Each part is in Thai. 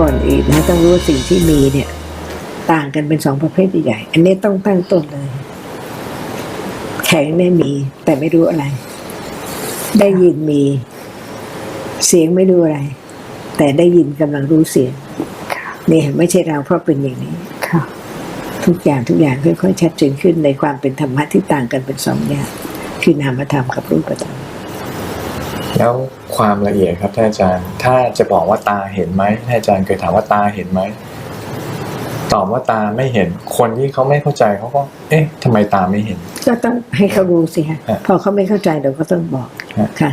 ก่อนอื่นนะต้องรู้ว่าสิ่งที่มีเนี่ย ต่างกันเป็นสองประเภทใหญ่ๆอันนี้ต้องตั้งต้นเลย แข็งเนี่ยมี แต่ไม่รู้อะไร ได้ยินมี เสียงไม่รู้อะไร แต่ได้ยินกำลังรู้เสียงค่ะนี่ไม่ใช่เราเพราะเป็นอย่างนี้ค่ะทุกอย่างทุกอย่างค่อยๆชัดเจนขึ้นในความเป็นธรรมะที่ต่างกันเป็นสองอย่าง คือนามธรรมกับรูปธรรม แล้วความละเอียดครับท่านอาจารย์ ถ้าจะบอกว่าตาเห็นไหมท่านอาจารย์เคยถามว่าตาเห็นไหมตอบว่าตาไม่เห็นคนที่เขาไม่เข้าใจเขาก็ เอ๊ะทำไมตาไม่เห็น ก็ต้องให้เขารู้สิฮะฮะพอเขาไม่เข้าใจเราก็ต้องบอกฮะค่ะ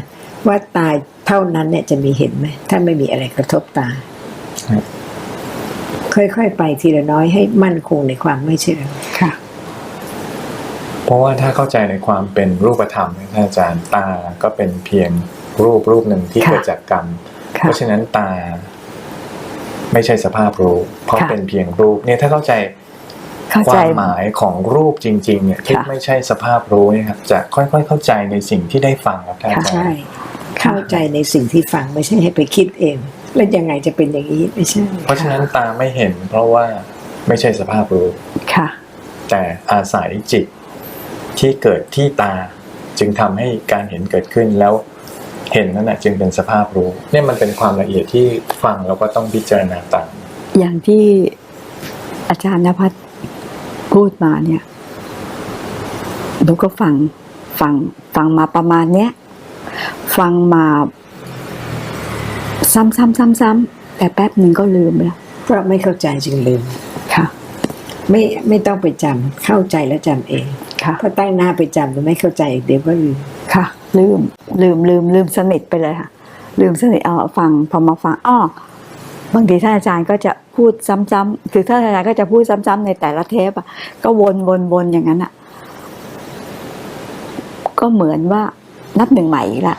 ว่าตายเท่านั้นเนี่ยจะมีเห็นไหมถ้าไม่มีอะไรกระทบตาฮะค่อยๆไปทีละน้อยให้มั่นคงในความไม่ใช่เราค่ะ เพราะว่าถ้าเข้าใจในความเป็นรูปธรรมเนี่ยท่านอาจารย์ตาก็เป็นเพียง รูปรูปหนึ่งที่ค่ะเกิดจากกรรม เพค่ะราะฉะนั้นตา ไม่ใช่สภาพรู้ เพราะค่ะเป็นเพียงรูป เนี่ยถ้าเข้าใจเข้าคใจวามหมายของรูปจริง ๆ เนี่ยที่ค่ะไม่ใช่สภาพรู้เนี่ยครับ จะค่อยๆเข้าใจในสิ่งที่ได้ฟังครับท่านอาจารใช่ย์เข้าใจในสิ่งที่ฟังไม่ใช่ให้ไปคิดเอง แล้วยังไงจะเป็นอย่างนี้ไม่ใช่ เพราะฉะนั้นตาไม่เห็น เพราะว่าไม่ใช่สภาพรู้ค่ะ แต่อาศัยจิตที่เกิดที่ตาจึงทำให้การเห็นเกิดขึ้นแล้ว เห็นนั่นแหะจึงเป็นสภาพรู้เนี่ยมันเป็นความละเอียดที่ฟังแล้วก็ต้องพิจารณาตามอย่างที่อาจารย์นภัสพูดมาเนี่ยหนูก็ฟังฟังฟังมาประมาณเนี้ยฟังมา ซ้ำซ้ำซ้ำซ้ำแต่แป๊บหนึ่งก็ลืมแล้วเพราะไม่เข้าใจจึงลืมค่ะ ไม่ไม่ต้องไปจำเข้าใจแล้วจำเองค่ะเพราะตั้งหน้าไปจำแล้วไม่เข้าใจเดี๋ยวก็ลืมค่ะ ลืม ลืมลืมลืมสนิทไปเลยค่ะ ลืมสนิทเอาฟังพอมาฟังอ้อบางทีท่านอาจารย์ก็จะพูดซ้ำๆคือท่านอาจารย์ก็จะพูดซ้ำๆในแต่ละเทปอะ ก็วนวนวนอย่างนั้นอะ ก็เหมือนว่านับหนึ่งใหม่ละ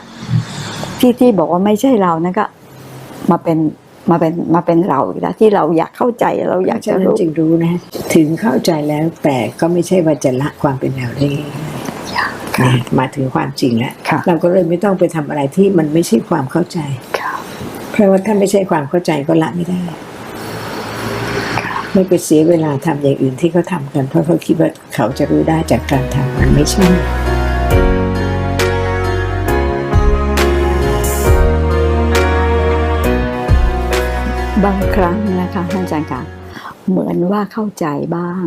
ที่ที่บอกว่าไม่ใช่เรานั่นก็ มาเป็นมาเป็นมาเป็นเราอีกแล้วที่เราอยากเข้าใจเราอยากจะรู้จึงรู้นะ ถึงเข้าใจแล้วแต่ก็ไม่ใช่ว่าจะละความเป็นเราได้ง่ายๆค่ะนะ มาถึงความจริงแล้วค่ะเราก็เลยไม่ต้องไปทำอะไรที่มันไม่ใช่ความเข้าใจค่ะเพราะว่าถ้าไม่ใช่ความเข้าใจก็ละไม่ได้ไม่ไปเสียเวลาทำอย่างอื่นที่เขาทำกันเพราะเขาคิดว่าเขาจะรู้ได้จากการทำมันไม่ใช่บางครั้งนะคะท่านอาจารย์ค่ะเหมือนว่าเข้าใจบ้าง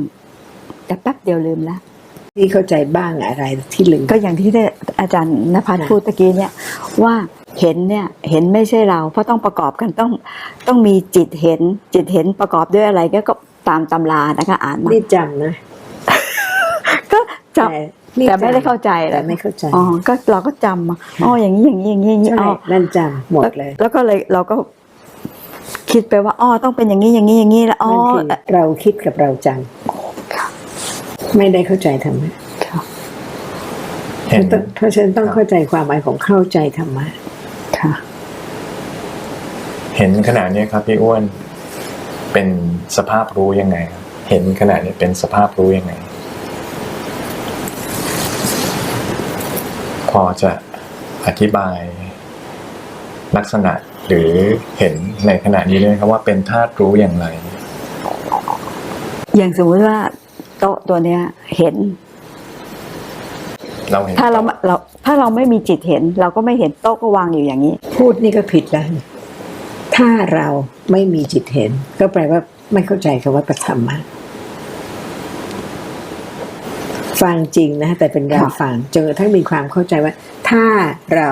แต่แป๊บเดียวลืมแล้ว ที่เข้าใจบ้างอะไรที่ลืมก็อย่างที่ได้อาจารย์นภัสค่ะพูดตะกี้เนี่ยว่าเห็นเนี่ยเห็นไม่ใช่เราเพราะต้องประกอบกันต้องต้องมีจิตเห็นจิตเห็นประกอบด้วยอะไรก็ก็ตามตำรานะคะอ่านมานี่จำนะก็จแต่นี่ำแต่ไม่ได้จำเข้าใจแหแต่ละไม่เข้าใจอ๋อก็เราก็จำมาอ๋ออย่างนี้อย่างนี้อย่างนี้อย่างนี้ใช่อ๋อนั่นจำหมดเลย แล้วก็เลยเราก็คิดไปว่าอ๋อต้องเป็นอย่างนี้อย่างนี้อย่างนี้แล้วอ๋อนั่นคือเราคิดกับเราจำ ไม่ได้เข้าใจธรรมะค่ะเห็นเพราะฉะนั้นต้องเข้าใจความหมายของเข้าใจธรรมะค่ะ เห็นขนาดนี้ครับพี่อ้วนเป็นสภาพรู้ยังไงครับเห็นขนาดนี้เป็นสภาพรู้ยังไง พอจะอธิบายลักษณะหรือเห็นในขณะนี้เลยครับว่าเป็นธาตุรู้อย่างไร อย่างสมมุติว่า โต๊ะตัวเนี้ย เห็น เราเห็นถ้าเราเราถ้าเราไม่มีจิตเห็น เราก็ไม่เห็นโต๊ะก็วางอยู่อย่างนี้ พูดนี่ก็ผิดแล้ว ถ้าเราไม่มีจิตเห็น ก็แปลว่าไม่เข้าใจคำว่าปฐมมะฟังจริงนะแต่เป็นเราค่ะฟังจนกระทั่งมีความเข้าใจว่า ถ้าเรา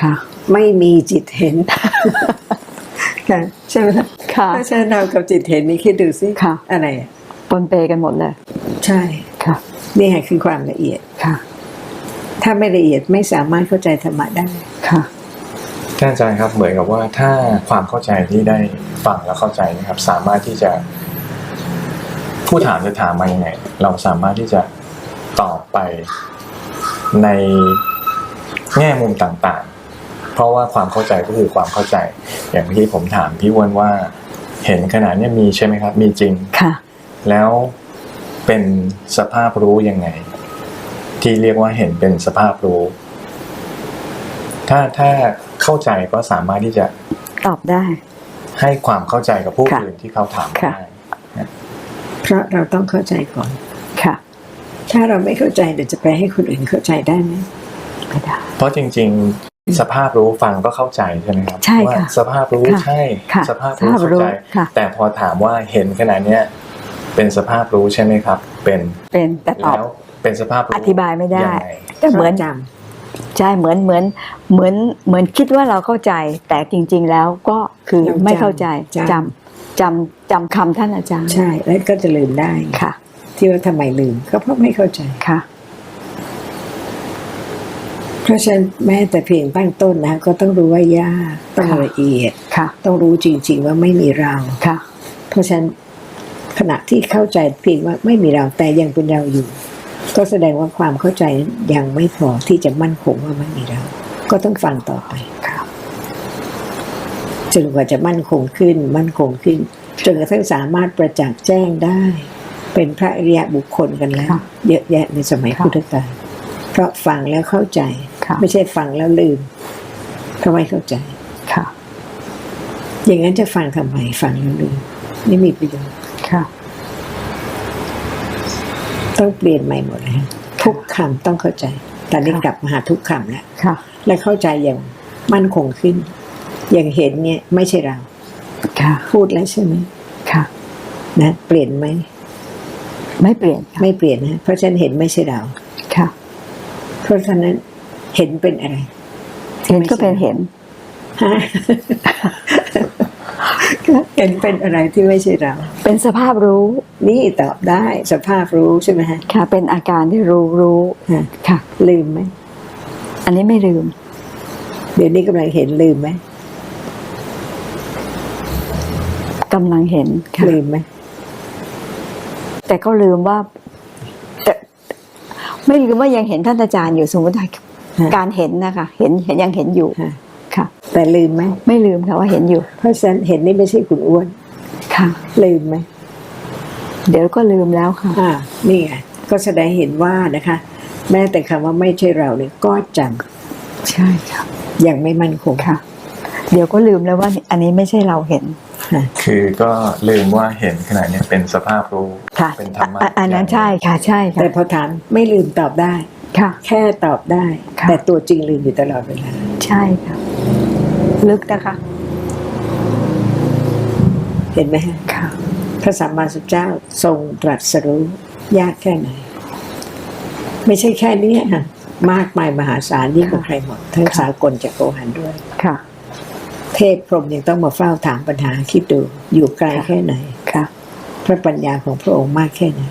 ค่ะ ไม่มีจิตเห็นค่ะใช่ไหมล่ะค่ะถ้าใช่เรากับจิตเห็นนี่คิดดูสิค่ะอะไรอะป นเปกันหมดเลย ใช่ค่ะนี่ไงคือความละเอียดค่ะ ถ้าไม่ละเอียดไม่สามารถเข้าใจธรรมะได้ค่ะท่านอาจารย์ครับเหมือนกับว่าถ้าความเข้าใจที่ได้ฟังและเข้าใจนะครับ สามารถที่จะ ผู้ถามจะถามมายังไง เราสามารถที่จะตอบไปในแง่มุมต่างๆ เพราะว่าความเข้าใจก็คือความเข้าใจ อย่างที่ผมถามพี่อ้วนว่าเห็นขนาดนี้มีใช่ไหมครับ มีจริงค่ะ แล้วเป็นสภาพรู้ยังไง ที่เรียกว่าเห็นเป็นสภาพรู้ ถ้าถ้าเข้าใจก็สามารถที่จะตอบได้ ให้ความเข้าใจกับผู้ค่ะอื่นที่เขาถามค่ะได้เพราะเราต้องเข้าใจก่อนค่ะ ถ้าเราไม่เข้าใจเดี๋ยวจะไปให้คนอื่นเข้าใจได้ไหมไม่ได้เพราะจริง ๆ สภาพรู้ฟังก็เข้าใจใช่ไหมครับใช่ค่ะว่าสภาพรู้ค่ะใช่ค่ะสภาพสรู้ภาพเข้ารู้ใจค่ะแต่พอถามว่าเห็นขนาดเนี้ย เป็นสภาพรู้ใช่ไหมครับ เป็นเป็นแต่ตอบแล้วเป็นสภาพรู้อธิบายไม่ได้ งงแต่เหมือนจใช่เหมือนเหมือนเหมือนเหมือนคิดว่าเราเข้าใจ แต่จริง ๆ แล้วก็คือยังจำไม่เข้าใจจำจำจำจำคำท่านอาจารย์ำใช่ แล้วก็จะลืมได้ ค่ะที่ว่าทำไมลืม ก็เพราะไม่เข้าใจ ค่ะ เพราะฉะนั้นแม้แต่เพียงตั้งต้นนะ ก็ต้องรู้ว่ายากต้องค่ะ ละเอียด ค่ะ ต้องรู้จริง ๆ ว่าไม่มีเรา ค่ะ เพราะฉะนั้น ขณะที่เข้าใจเพียงว่าไม่มีเราแต่ยังเป็นเราอยู่ ก็แสดงว่าความเข้าใจนั้นยังไม่พอที่จะมั่นคงว่าไม่มีเรา ก็ต้องฟังต่อไปค่ะจนกว่าจะมั่นคงขึ้น มั่นคงขึ้นจนกระทั่งสามารถประจักษ์แจ้งได้ เป็นพระอริยบุคคลกันแล้วค่ะเยอะแยะในสมัยค่ะพุทธกาลเพราะฟังแล้วเข้าใจค่ะไม่ใช่ฟังแล้วลืมเพราะไม่เข้าใจค่ะอย่างนั้นจะฟังทำไมฟังแล้วลืมไม่มีประโยชน์ ค่ะ ต้องเปลี่ยนใหม่หมดเลยฮะทุกคำต้องเข้าใจ ตอนนี้ค่ะกลับมาหาทุกคำแล้วค่ะ และเข้าใจอย่างมั่นคงขึ้น อย่างเห็นเนี่ยไม่ใช่เรา ค่ะ พูดแล้วใช่ไหมค่ะ นะเปลี่ยนไหมไม่เปลี่ยนค่ะไม่เปลี่ยนนะเพราะฉะนันเห็นไม่ใช่เรา ค่ะ เพราะฉะนั้นเห็นเป็นอะไร เห็นก็เป็นเห็นฮะ เห็นเป็นอะไรที่ไม่ใช่เรา เป็นสภาพรู้ นี่ตอบได้สภาพรู้ใช่ไหมฮะค่ะ เป็นอาการที่รู้รู้ฮะค่ะ ลืมไหม อันนี้ไม่ลืม เดี๋ยวนี้กำลังเห็นลืมไหมกำลังเห็นค่ะลืมไหมแต่ก็ลืมว่าแต่ไม่ลืมว่ายังเห็นท่านอาจารย์อยู่สมมติว่าฮะการเห็นนะคะ เห็นเห็นยังเห็นอยู่ฮะ ค่ะ แต่ลืมไหมไม่ลืมค่ะว่าเห็นอยู่ เพราะฉะนั้นเห็นนี่ไม่ใช่คุณอ้วนค่ะ ลืมไหมเดี๋ยวก็ลืมแล้วค่ะอ่านี่ไงก็แสดงเห็นว่านะคะ แม้แต่คำว่าไม่ใช่เราเนี่ยก็จใช่ค่ะำยังไม่มั่นคงค่ะ เดี๋ยวก็ลืมแล้วว่าอันนี้ไม่ใช่เราเห็นค่ะคือก็ลืมว่าเห็นขนาดเนี้ยเป็นสภาพรู้ค่ะเป็นธรรมะอะอันนั้นใช่ค่ะใช่ค่ะแต่พอถามไม่ลืมตอบได้ค่ะ แค่ตอบได้ค่ะแต่ตัวจริงลืมอยู่ตลอดเวลาใช่ค่ะ ลึกนะคะ เห็นไหมฮะค่ะพระสัมมาสัมพุทธเจ้าทรงตรัสรู้ยากแค่ไหน ไม่ใช่แค่นี้ค่ะมากมายมหาศาลยิ่งกว่าใครหมด ทั้งค่ะสากลจักรวาลด้วยค่ะ เทพพรหมยังต้องมาเฝ้าถามปัญหาคิดดูอยู่ไกลแค่ไหนค่ะพระปัญญาของพระองค์มากแค่ไหน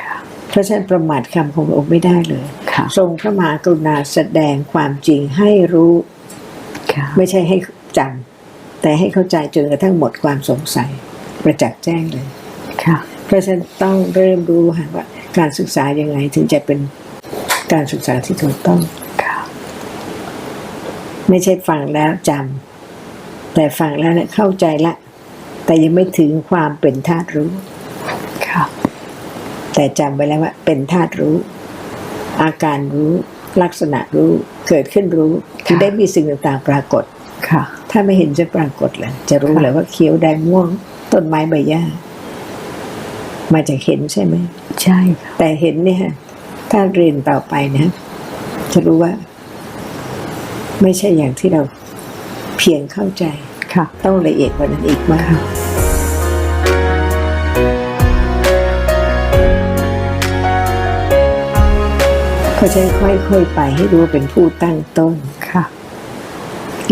ค่ะเพราะฉะนั้นประมาทคำของพระองค์ไม่ได้เลยค่ะทรงพระมหากรุณาแสดงความจริงให้รู้ค่ะ ไม่ใช่ให้จำแต่ให้เข้าใจจนกระทั่งหมดความสงสัย ประจักษ์แจ้งเลยค่ะเพราะฉะนั้นต้องเริ่มรู้ค่ะว่า การศึกษายังไงถึงจะเป็นการศึกษาที่ถูกต้องค่ะไม่ใช่ฟังแล้วจำแต่ฟังแล้วเนี่ยเข้าใจละ แต่ยังไม่ถึงความเป็นธาตุรู้ค่ะแต่จำไว้แล้วว่าเป็นธาตุรู้ อาการรู้ ลักษณะรู้ เกิดขึ้นรู้ ถึงได้มีสิ่งต่างๆปรากฏค่ะ ถ้าไม่เห็นจะปรากฏเลยจะรู้ค่ะเลยว่าเขียวแดงม่วง ต้นไม้ใบหญ้ามาจากเห็นใช่ไหมใช่ค่ะแต่เห็นเนี่ยฮะถ้าเรียนต่อไปนะ จะรู้ว่า ไม่ใช่อย่างที่เราเพียงเข้าใจค่ะ ต้องละเอียดกว่านั้นอีกมากเขาจะค่อยๆไปให้รู้ว่าเป็นผู้ตั้งต้นค่ะ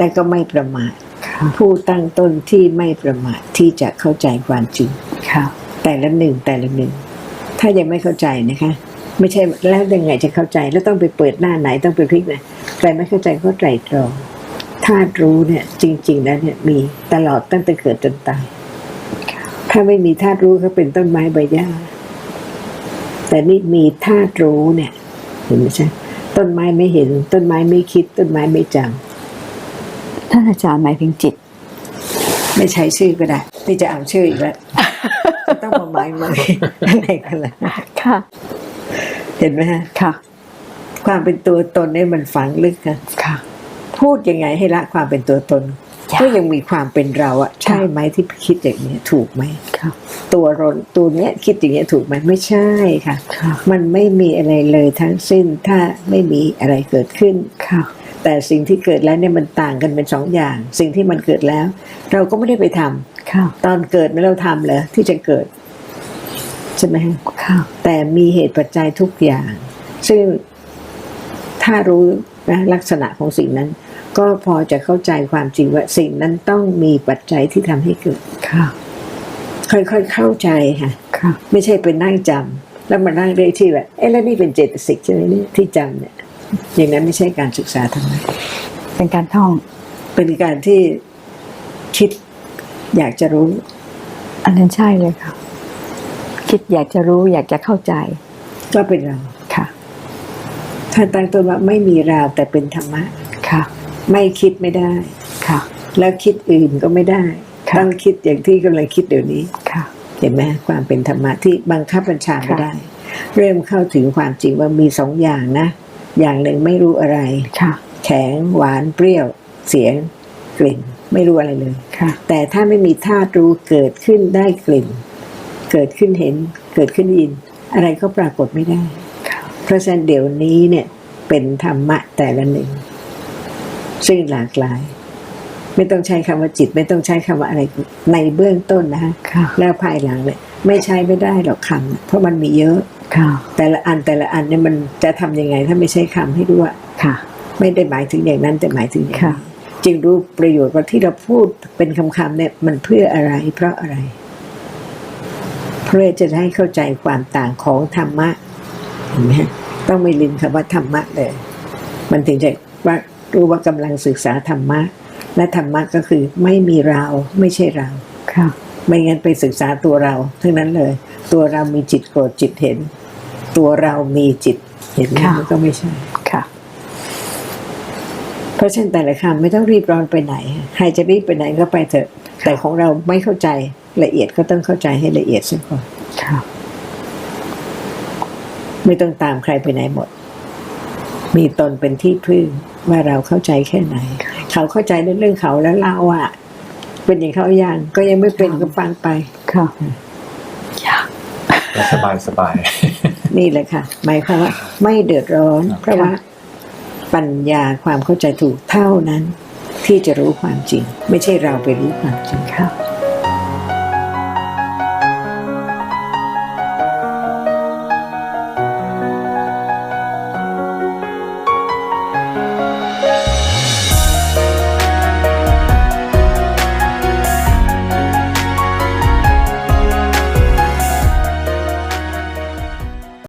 และก็ไม่ประมาทค่ะผู้ตั้งต้นที่ไม่ประมาทที่จะเข้าใจความจริงค่ะแต่ละหนึ่งแต่ละหนึ่ง ถ้ายังไม่เข้าใจนะคะ ไม่ใช่แล้วยังไงจะเข้าใจ แล้วต้องไปเปิดหน้าไหนต้องไปพลิกไหนใครไม่เข้าใจก็ไตรตรองธาตุรู้เนี่ยจริง ๆ แล้วเนี่ยมีตลอดตั้งแต่เกิดจนตายถ้าไม่มีธาตุรู้ก็เป็นต้นไม้ใบหญ้า แต่นี่มีธาตุรู้เนี่ย เห็นไหมใช่ต้นไม้ไม่เห็น ต้นไม้ไม่คิด ต้นไม้ไม่จำท่านอาจารย์หมายถึงจิต ไม่ใช้ชื่อก็ได้นี่จะเอาชื่ออีกแล้วจะต้องมาหมายใหม่อะไรกันล่ะค่ะ เห็นไหมฮะค่ะ ความเป็นตัวตนเนี่ยมันฝังลึกค่ะค่ะ พูดยังไงให้ละความเป็นตัวตนจ้ะก็ยังมีความเป็นเราอะใช่ไหมที่คิดอย่างนี้ยถูกไหมค่ะตัวรนตัวเนี้ยคิดอย่างนี้ยถูกไหมไม่ใช่ค่ะค่ะ มันไม่มีอะไรเลยทั้งสิ้นถ้าไม่มีอะไรเกิดขึ้นค่ะ แต่สิ่งที่เกิดแล้วเนี่ยมันต่างกันเป็นสองอย่าง สิ่งที่มันเกิดแล้ว เราก็ไม่ได้ไปทำค่ะตอนเกิดไม่เราทำเหรอที่จะเกิด ใช่ไหมฮะค่ะแต่มีเหตุปัจจัยทุกอย่าง ซึ่งถ้ารู้นะลักษณะของสิ่งนั้น ก็พอจะเข้าใจความจริงว่าสิ่งนั้นต้องมีปัจจัยที่ทำให้เกิดค่ะค่อยๆเข้าใจค่ะค่ะไม่ใช่เป็นนั่งจำแล้วมานั่งเรียกที่แบบเอ๊ะแล้วนี่เป็นเจตสิกใช่ไหมเนี่ยที่จำเนี่ย อย่างนั้นไม่ใช่การศึกษาธรรมะเป็นการท่อง เป็นการที่คิดอยากจะรู้ อันนั้นใช่เลยค่ะ คิดอยากจะรู้อยากจะเข้าใจ ก็เป็นเราค่ะถ้าตั้งต้นว่าไม่มีเราแต่เป็นธรรมะค่ะ ไม่คิดไม่ได้ค่ะ แล้วคิดอื่นก็ไม่ได้ค่ะต้องคิดอย่างที่กำลังคิดเดี๋ยวนี้ค่ะเห็นไหมความเป็นธรรมะที่บังคับบัญชาไม่ค่ะได้ เริ่มเข้าถึงความจริงว่ามีสองอย่างนะ อย่างหนึ่งไม่รู้อะไรค่ะ แข็งหวานเปรี้ยวเสียงกลิ่น ไม่รู้อะไรเลยค่ะ แต่ถ้าไม่มีธาตุรู้เกิดขึ้นได้กลิ่น เกิดขึ้นเห็น เกิดขึ้นยิน อะไรก็ปรากฏไม่ได้ค่ะเพราะฉะนั้นเดี๋ยวนี้เนี่ยเป็นธรรมะแต่ละหนึ่ง ซึ่งหลากหลาย ไม่ต้องใช้คำว่าจิต ไม่ต้องใช้คำว่าอะไรในเบื้องต้นนะฮะค่ะแล้วภายหลังเนี่ยไม่ใช้ไม่ได้หรอกคำน่ะเพราะมันมีเยอะค่ะ แต่ละอันแต่ละอันเนี่ยมันจะทำยังไงถ้าไม่ใช้คำให้รู้ว่าค่ะ ไม่ได้หมายถึงอย่างนั้นแต่หมายถึงอย่างค่ะนี้จึงรู้ประโยชน์ว่าที่เราพูดเป็นคำๆเนี่ยมันเพื่ออะไร เพราะอะไร เพื่อจะให้เข้าใจความต่างของธรรมะเห็นไหมฮะต้องไม่ลืมคำว่าธรรมะเลย มันถึงจะว่ารู้ว่ากำลังศึกษาธรรมะ และธรรมะก็คือไม่มีเราไม่ใช่เราค่ะ ไม่งั้นไปศึกษาตัวเราทั้งนั้นเลย ตัวเรามีจิตโกรธจิตเห็น ตัวเรามีจิตเห็นไหมค่ะมันก็ไม่ใช่ค่ะ เพราะฉะนั้นแต่ละคำไม่ต้องรีบร้อนไปไหน ใครจะรีบไปไหนก็ไปเถอะ แต่ของเราไม่เข้าใจละเอียดก็ต้องเข้าใจให้ละเอียดซะก่อนค่ะไม่ต้องตามใครไปไหนหมด มีตนเป็นที่พึ่งว่าเราเข้าใจแค่ไหน เขาเข้าใจในเรื่องเขาแล้วเราอะเป็นอย่างเขาอย่างก็ยังไม่เป็นก็ฟังไปค่ะยากสบายสบาย นี่แหละค่ะ หมายความว่าไม่เดือดร้อน เพราะว่าปัญญาความเข้าใจถูกเท่านั้น ที่จะรู้ความจริง ไม่ใช่เราไปรู้ความจริงค่ะ